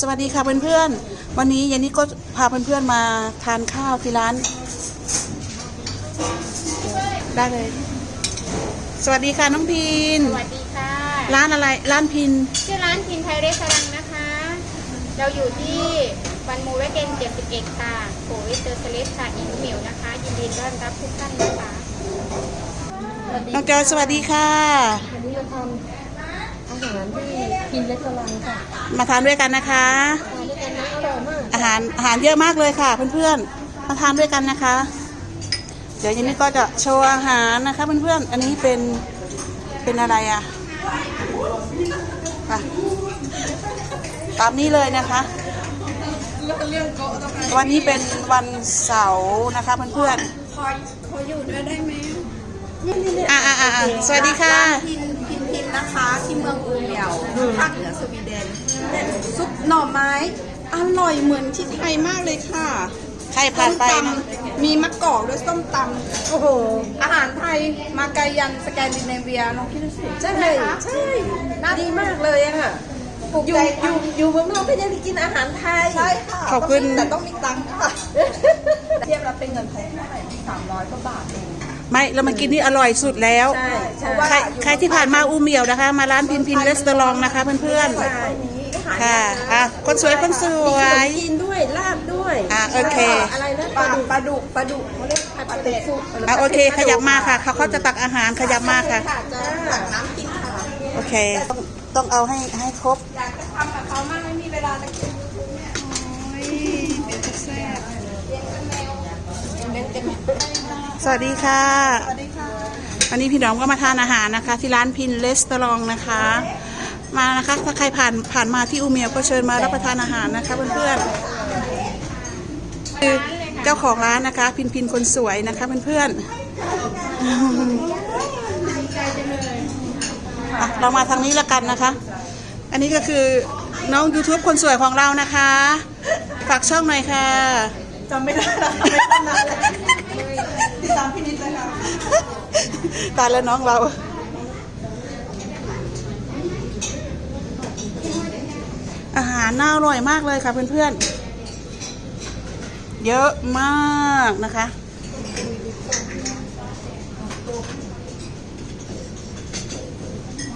สวัสดีค่ะเพื่อนๆ วันนี้ยานิก็พาเพื่อนๆมาทานข้าวที่ร้าน ได้เลย สวัสดีค่ะน้องพิน สวัสดีค่ะ ร้านอะไรร้านพิน ชื่อร้านพินไทยเรสรังนะคะ เราอยู่ที่วันมูเวเกน71ค่ะโขยเตอร์เซเลสค่ะอิงหมิวนะคะ ยินดีต้อนรับทุกท่านนะคะน้องจอยสวัสดีค่ะวันนี้เราทำ อาหารที่กินเลสตอรองค่ะมาทานด้วยกันนะคะ ทานด้วยกันนะอร่อยมากอาหารอาหารเยอะมากเลยค่ะเพื่อนๆ มาทานด้วยกันนะคะ เดี๋ยวยานิก็จะโชว์อาหารนะคะเพื่อนๆ อันนี้เป็นเป็นอะไรอะอะตามนี้เลยนะคะ วันนี้เป็นวันเสาร์นะคะเพื่อนๆ ขอขออยู่ด้วยได้ไหม อ่าอ่าอ่าสวัสดีค่ะพินพินพิน นะคะที่เมืองอูเหมียวภาคเหนือสวีเดนซุปหน่อไม้ อร่อยเหมือนที่ไทยมากเลยค่ะใครผ่านไปส้มนะตำมีมะกอกด้วยส้มตำโอ้โห อาหารไทยมาไกลยันสแกนดิเนเวียน้องพี่ดูสิใช่ไหมคะใช่น่าดีมากเลยอะค่ะปลูกอยู่ใจอค่ะยู่อยู่เมืองนอกก็ยังได้กินอาหารไทยใช่ค่ะขอบคุณแต่ต้องมีตังค์ค่ะเทียบแล้วเป็นเงินไทยเท่าไหร่สามร้อยกว่าบาทเอง ไม่เรามากินนี่อร่อยสุดแล้วใช่ใช่ใครใครที่ผ่านมาอูเมียวนะคะ มาร้านพินพินเลสเตอรองนะคะเพื่อนใช่นี้หาๆค่ะอะคนสวยคนสวมีขนยมจีนด้วยลาบด้วยอะโอเค อะไรนะปลาปลาดุกปลาดุกเขาเรียกปลาดุกสุกอะโอเค ขยับมาค่ะเขาเขาจะตักอาหารขยับมาค่ะค่ะจะตักน้ำกินค่ะโอเค ต้องต้องเอาให้ให้ครบอยากจะทำกับเขามากไม่มีเวลาจะกินโอ้ยเป็นแซ่บเลี้ยงเป็นแมวเลี้ยงเป็นแมว สวัสดีค่ะ สวัสดีค่ะ วันนี้พี่น้องก็มาทานอาหารนะคะ ที่ร้านพินเลสเตอรองนะคะ มานะคะถ้าใครผ่านผ่านมาที่อูเมียวก็เชิญมารับประทานอาหารนะคะเพื่อนๆคือเจ้าของร้านนะคะ พินพินคนสวยนะคะเพื่อนๆอะเรามาทางนี้ละกันนะคะ อันนี้ก็คือน้อง YouTube คนสวยของเรานะคะ ฝากช่องหน่อยค่ะจำไม่ได้แล้วค่ะไม่ทันแล้ว ติดตามพี่นิดเลยค่ะตายแล้วน้องเรา อาหารน่าอร่อยมากเลยค่ะเพื่อนๆ เยอะมากนะคะ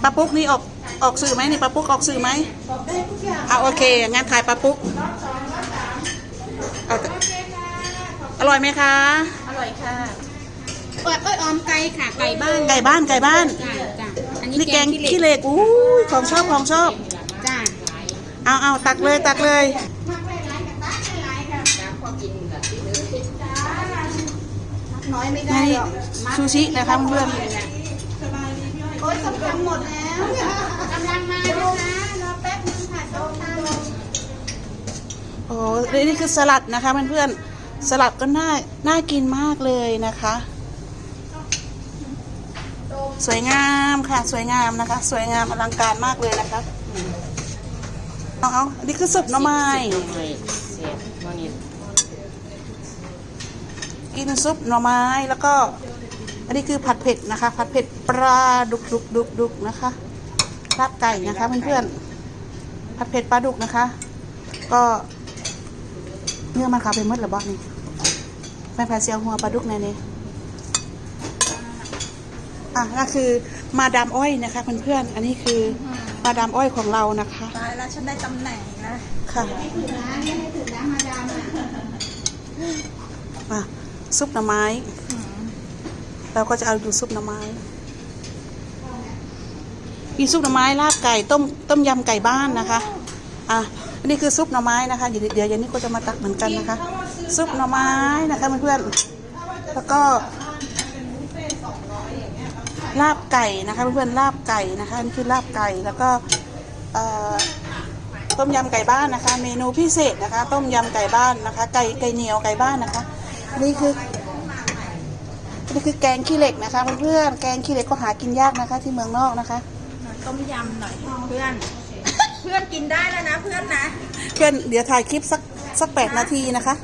ปลาปุ๊กนี่ออกออกสื่อไหมนี่ปลาปุ๊กออกสื่อไหมเอาโอเคงั้นถ่ายปลาปุ๊กเอาแต่อร่อยไหมคะ อร่อยค่ะเอ้ยเอ้ยออมไก่ค่ะไก่บ้านไก่บ้านไก่บ้าน จ้าจ้าอันนี้นี่แกแกงงขี้ขี้เหล็กเหล็กอู้ยของชอบของชอบ จ้าเอาเอาตักเลยตักเลยน้อยไม่ได้นี่หรอกซูชินะคะเพื่อนโอ๊ยสำคัญหมดแล้วกำลังมานะคะรอแป๊บนึงค่ะโต๊ะทานโอ้โหนี่คือสลัดนะคะเพื่อนๆ สลัดก็น่าน่ากินมากเลยนะคะ สวยงามค่ะ สวยงามนะคะ สวยงามอลังการมากเลยนะคะเอาเอาอันนี้คือซุปหน่อไม้กินซุปหน่อไม้แล้วก็ อันนี้คือผัดเผ็ดนะคะ ผัดเผ็ดปลาดุกดุกดุกดุกนะคะลาบไก่นะคะเพื่อนๆผัดเผ็ดปลาดุกนะคะ ก็ นื้อมันขาวไปหมดหรือบ่นี่แม่แพรเซียวหัวปลาดุกในนี้อะก็คือมาดามอ้อยนะคะเพื่อนๆอันนี้คือมาดามอ้อยของเรานะคะ ตายแล้วฉันได้ตำแหน่งนะค่ะอะซุปหน่อไม้เราก็จะเอาดูซุปหน่อไม้มีซุปหน่อไม้ลาบไก่ต้มต้มยำไก่บ้านนะคะ อะ อันนี้คือซุปหน่อไม้นะคะเดี๋ยวเดี๋ยวเย็นนี้ก็จะมาตักเหมือนกันนะคะ ซุปหน่อไม้นะคะเพื่อนๆแล้วก็ลาบไก่นะคะเพื่อนๆลาบไก่นะคะนี่คือลาบไก่แล้วก็ต้มยำไก่บ้านนะคะ เมนูพิเศษนะคะ ต้มยำไก่บ้านนะคะ ไก่ไก่เหนียวไก่บ้านนะคะ นี่คือนนี่คือแกงขี้เหล็กนะคะเพื่อนๆแกงขี้เหล็กก็หากินยากนะคะ ที่เมืองนอกนะคะต้มยำหน่อยเพื่อน เพื่อนกินได้แล้วนะเพื่อนนะ เพื่อนเดี๋ยวถ่ายคลิปสักสักแปดนาทีนะคะ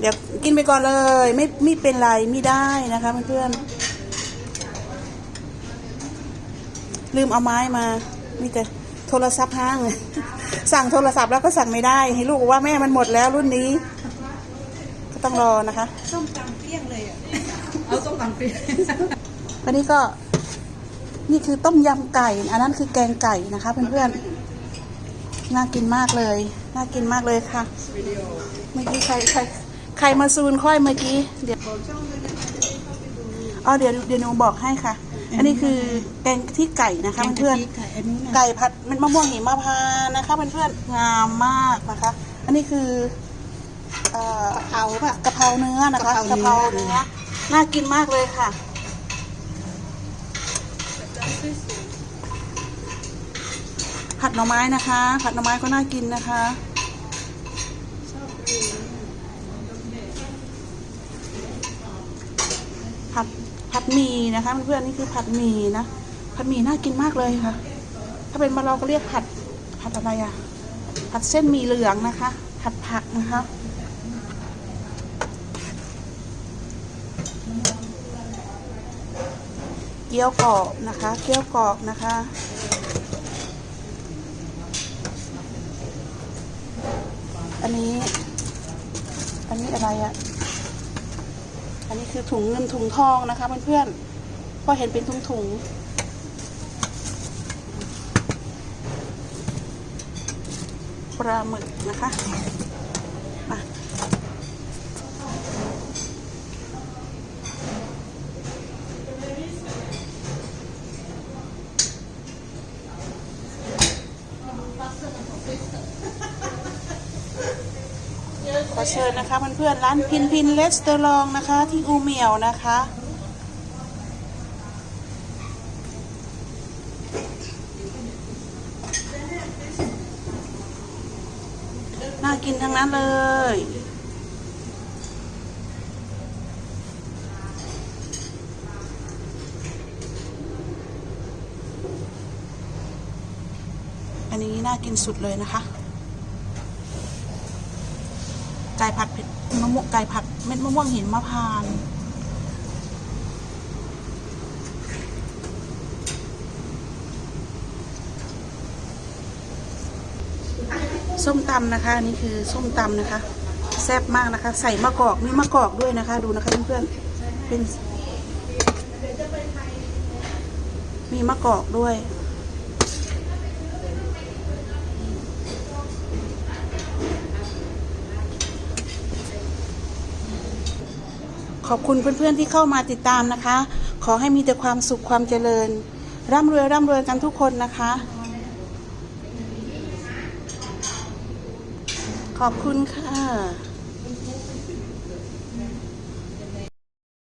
เดี๋ยวกินไปก่อนเลย ไม่ไม่เป็นไรไม่ได้นะคะเพื่อนๆลืมเอาไม้มามีแต่โทรศัพท์ห้างเลยสั่งโทรศัพท์แล้วก็สั่งไม่ได้ ให้ลูกบอกว่าแม่มันหมดแล้วรุ่นนี้ ก็ต้องรอนะคะส้มตำเปรี้ยงเลยอะเอาส้มตำเปรี้ยงวันนี้ก็นี่คือต้มยำไก่ อันนั้นคือแกงไก่นะคะเพื่อนๆ น่ากินมากเลย น่ากินมากเลยค่ะ เมื่อกี้ใครใครใครมาซูนค่อยเมื่อกี้ เดี๋ยวอ๋อเดี๋ยวเดี๋ยวหนูบอกให้ค่ะ อันนี้คือแกงที่ไก่นะคะเพื่อนๆไก่ผัดเม็ดมะม่วงหิมพานต์นะคะเพื่อนๆงามมากนะคะ อันนี้คือเอ่อกะเพราป่ะกะเพราเนื้อนะคะกะเพราเนื้อน่ากินมากเลยค่ะ ผัดหน่อไม้นะคะ ผัดหน่อไม้ก็น่ากินนะคะผัดผัดหมี่นะคะเพื่อนๆนี่คือผัดหมี่นะผัดหมี่น่ากินมากเลยค่ะ ถ้าเป็นมาเราก็เรียกผัดผัดอะไรอะผัดเส้นหมี่เหลืองนะคะ ผัดผักนะคะเกี๊ยวกรอบนะคะ เกี๊ยวกรอบนะคะ นี้ อันนี้อะไรอะอันนี้คือถุงเงินถุงทองนะคะเพื่อนๆเพราะเห็นเป็นถุงถุงปลาหมึกนะคะ เชิญนะคะเพื่อนๆร้านพินพินเลสเตอรองนะคะ ที่อูเมียวนะคะน่ากินทั้งนั้นเลย อันนี้น่ากินสุดเลยนะคะ ไก่ผัดเผ็ดมะม่วงไก่ผัดเม็ดมะม่วงหินมะพร้านส้มตำนะคะอันนี่คือส้มตำนะคะแซ่บมากนะคะ ใส่มะกอกมีมะกอกด้วยนะคะ ดูนะคะเพื่อนๆเป็นมีมะกอกด้วย ขอบคุณเพื่อนๆที่เข้ามาติดตามนะคะ ขอให้มีแต่ความสุขความเจริญ ร่ำรวยร่ำรวยกันทุกคนนะคะ ขอบคุณค่ะ